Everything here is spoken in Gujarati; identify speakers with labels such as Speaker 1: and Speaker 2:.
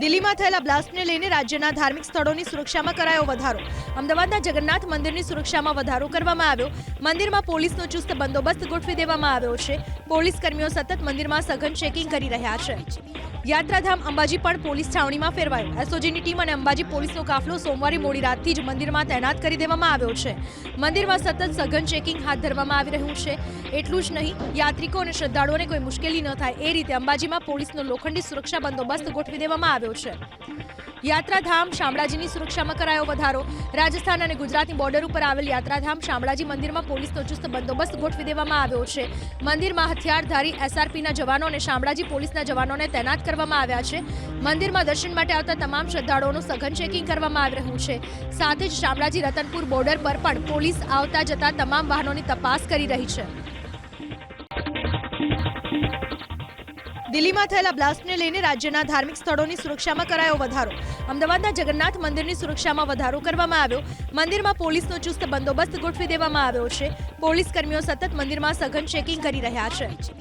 Speaker 1: દિલ્હીમાં થયેલા બ્લાસ્ટને લઈને રાજ્યના ધાર્મિક સ્થળોની સુરક્ષામાં કરાયો વધારો. અમદાવાદના જગન્નાથ મંદિરની સુરક્ષામાં વધારો કરવામાં આવ્યો. મંદિરમાં પોલીસનો ચુસ્ત બંદોબસ્ત ગોઠવી દેવામાં આવ્યો છે. પોલીસ કર્મીઓ સતત મંદિરમાં સઘન ચેકિંગ કરી રહ્યા છે. યાત્રાધામ અંબાજી પણ પોલીસ છાવણીમાં ફેરવાયો. એસઓજીની ટીમ અને અંબાજી પોલીસનો કાફલો સોમવારે મોડી રાતથી જ મંદિરમાં તૈનાત કરી દેવામાં આવ્યો છે. મંદિરમાં સતત સઘન ચેકિંગ હાથ ધરવામાં આવી રહ્યું છે. એટલું જ નહીં, યાત્રિકો અને શ્રદ્ધાળુઓને કોઈ મુશ્કેલી ન થાય, એ રીતે અંબાજીમાં પોલીસનો લોખંડી સુરક્ષા બંદોબસ્ત ગોઠવી દેવામાં આવ્યો છે. યાત્રાધામ શામળાજીની સુરક્ષામાં કરાયો વધારો. રાજસ્થાન અને ગુજરાતની બોર્ડર ઉપર આવેલ યાત્રાધામ શામળાજી મંદિરમાં પોલીસનો ચુસ્ત બંદોબસ્ત ગોઠવી દેવામાં આવ્યો છે. મંદિરમાં હથિયારધારી એસઆરપીના જવાનો અને શામળાજી પોલીસના જવાનોને તૈનાત કરવામાં આવ્યા છે. મંદિરમાં દર્શન માટે આવતા તમામ શ્રદ્ધાળુઓનું સઘન ચેકિંગ કરવામાં આવી રહ્યું છે. સાથે જ શામળાજી રતનપુર બોર્ડર પર પણ પોલીસ આવતા જતા તમામ વાહનોની તપાસ કરી રહી છે. દિલ્હીમાં થયેલા બ્લાસ્ટને લઈને રાજ્યના ધાર્મિક સ્થળોની સુરક્ષામાં કરાયો વધારો. અમદાવાદના જગન્નાથ મંદિરની સુરક્ષામાં વધારો કરવામાં આવ્યો. મંદિરમાં પોલીસનો ચુસ્ત બંદોબસ્ત ગોઠવી દેવામાં આવ્યો છે. પોલીસ કર્મીઓ સતત મંદિરમાં સઘન ચેકિંગ કરી રહ્યા છે.